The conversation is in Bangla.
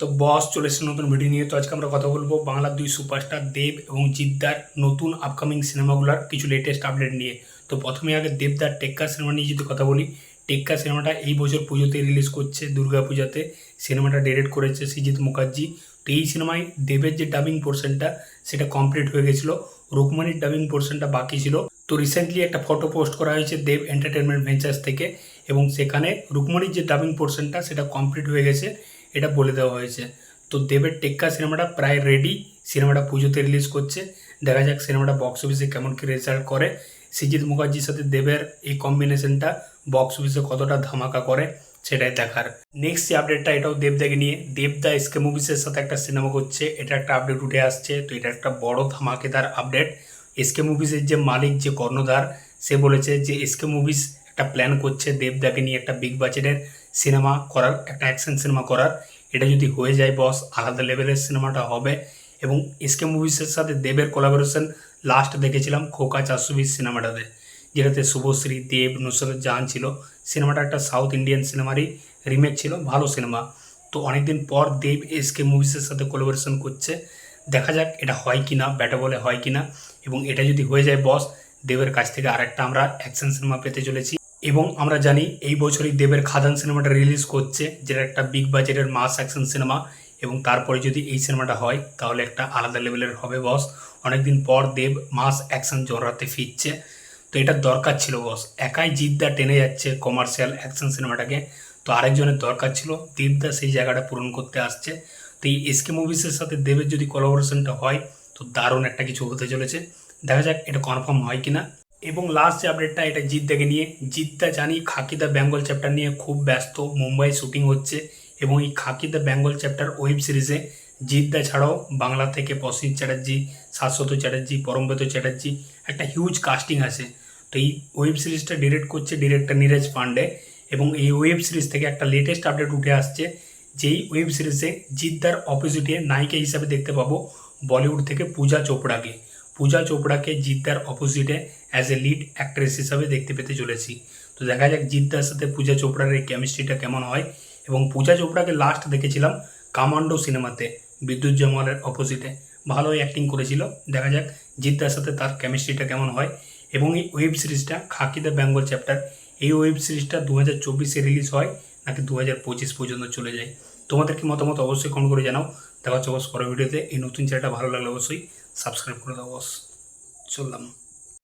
তো বস চলে এসেছে নতুন ভিডিও নিয়ে। তো আজকে আমরা কথা বলব বাংলার দুই সুপারস্টার দেব এবং জিদ্দার নতুন আপকামিং সিনেমাগুলোর কিছু লেটেস্ট আপডেট নিয়ে। তো প্রথমে আগে দেবদার টেক্কা সিনেমা নিয়ে যদি কথা বলি টেক্কা সিনেমাটা এই বছর পুজোতে রিলিজ করছে, দুর্গা পূজাতে। সিনেমাটা ডিরেক্ট করেছে সৃজিত মুখার্জি তো এই সিনেমায় দেবের যে ডাবিং পোর্শনটা সেটা কমপ্লিট হয়ে গেছিল। রুকমানির ডাবিং পোর্শনটা বাকি ছিল। তো রিসেন্টলি একটা ফটো পোস্ট করা হয়েছে দেব এন্টারটেনমেন্ট ভেঞ্চার্স থেকে। এবং সেখানে রুকমণির যে ডাবিং পোর্শনটা সেটা কমপ্লিট হয়ে গেছে। এটা বলে দেওয়া হয়েছে। তো দেবের টেক্কা সিনেমাটা প্রায় রেডি সিনেমাটা পুজোতে রিলিজ করছে। দেখা যাক সিনেমাটা বক্স অফিসে কেমন কী রেজাল্ট করে। সৃজিত মুখার্জির সাথে দেবের এই কম্বিনেশনটা বক্স অফিসে কতটা ধামাকা করে, সেটাই দেখার। নেক্সট যে আপডেটটা এটাও দেবদাকে নিয়ে। দেবদা এসকে মুভিসের সাথে একটা সিনেমা করছে। এটা একটা আপডেট উঠে আসছে। তো এটা একটা বড় ধামাকেদার আপডেট এসকে মুভিসের যে মালিক, যে কর্ণধার, সে বলেছে যে এসকে মুভিস একটা প্ল্যান করছে দেবদাকে নিয়ে একটা বিগ বাজেটের সিনেমা করার, একটা অ্যাকশন সিনেমা করার। এটা যদি হয়ে যায় বস আলাদা লেভেলের সিনেমাটা হবে। এবং এসকে মুভিসের সাথে দেবের কোলাবোরেশন লাস্ট দেখেছিলাম খোকা চারশো বিশ সিনেমাটাতে যেটাতে শুভশ্রী, দেব, নুসরত জাহান ছিল। সিনেমাটা একটা সাউথ ইন্ডিয়ান সিনেমারই রিমেক ছিল, ভালো সিনেমা তো অনেকদিন পর দেব এসকে মুভিসের সাথে কোলাবোরেশন করছে। দেখা যাক এটা হয় কি না ব্যাটা বলে হয় কি না এবং এটা যদি হয়ে যায় বস দেবের কাছ থেকে আরেকটা আমরা অ্যাকশন সিনেমা পেতে চলেছি। এবং আমরা জানি এই বছরই দেবের খাদান সিনেমাটা রিলিজ করছে, যেটা একটা বিগ বাজেটের মাস অ্যাকশন সিনেমা এবং তারপরে যদি এই সিনেমাটা হয়, তাহলে একটা আলাদা লেভেলের হবে বস অনেকদিন পর দেব মাস অ্যাকশন জনরাতে ফিরছে। তো এটা দরকার ছিল বস একাই জিদ্দা টেনে যাচ্ছে কমার্শিয়াল অ্যাকশন সিনেমাটাকে তো আরেকজনের দরকার ছিল দেবদা সেই জায়গাটা পূরণ করতে আসছে। তো এই এসকে মুভিসের সাথে দেবের যদি কোলাবোরেশনটা হয়, তো দারুণ একটা কিছু হতে চলেছে। দেখা যাক এটা কনফার্ম হয় কি না এবং লাস্ট যে আপডেটটা এটা জিদ্দাকে নিয়ে। জিদ্দা জানি খাকি দ্য বেঙ্গল চ্যাপ্টার নিয়ে খুব ব্যস্ত, মুম্বাই শুটিং হচ্ছে এবং এই Khaki the Bengal chapter web সিরিজে জিদ্দা ছাড়াও বাংলা থেকে প্রসিদ চ্যাটার্জি, শাশ্বত চ্যাটার্জি, পরমব্রত চ্যাটার্জি একটা হিউজ কাস্টিং আছে। তো এই ওয়েব সিরিজটা ডিরেক্ট করছে ডিরেক্টর নীরজ পান্ডে এবং এই ওয়েব সিরিজ থেকে একটা লেটেস্ট আপডেট উঠে আসছে, যেই ওয়েব সিরিজে জিদ্দার অপোজিটে নায়িকা হিসাবে দেখতে পাবো বলিউড থেকে পূজা চোপড়াকে। পূজা চোপড়াকে জিদ্দার অপোজিটে অ্যাজ এ লিড অ্যাক্ট্রেস হিসাবে দেখতে পেতে চলেছি। তো দেখা যাক জিদ্দার সাথে পূজা চোপড়ার এই কেমিস্ট্রিটা কেমন হয়। এবং পূজা চোপড়াকে লাস্ট দেখেছিলাম কামান্ডো সিনেমাতে, বিদ্যুৎ জমওয়ালের অপোজিটে ভালোই অ্যাক্টিং করেছিল। দেখা যাক জিদ্দার সাথে তার কেমিস্ট্রিটা কেমন হয়। এবং এই ওয়েব সিরিজটা খাকি দ্য বেঙ্গল চ্যাপ্টার, এই ওয়েব সিরিজটা দু হাজার চব্বিশে রিলিজ হয়, নাকি দু হাজার পঁচিশ পর্যন্ত চলে যায়। তোমাদের কি মতামত অবশ্যই কমেন্ট করে জানাও। দেখা হচ্ছে বস পরের ভিডিওতে এই নতুন চ্যানেলটা ভালো লাগলে অবশ্যই সাবস্ক্রাইব করে দাও বস। চললাম।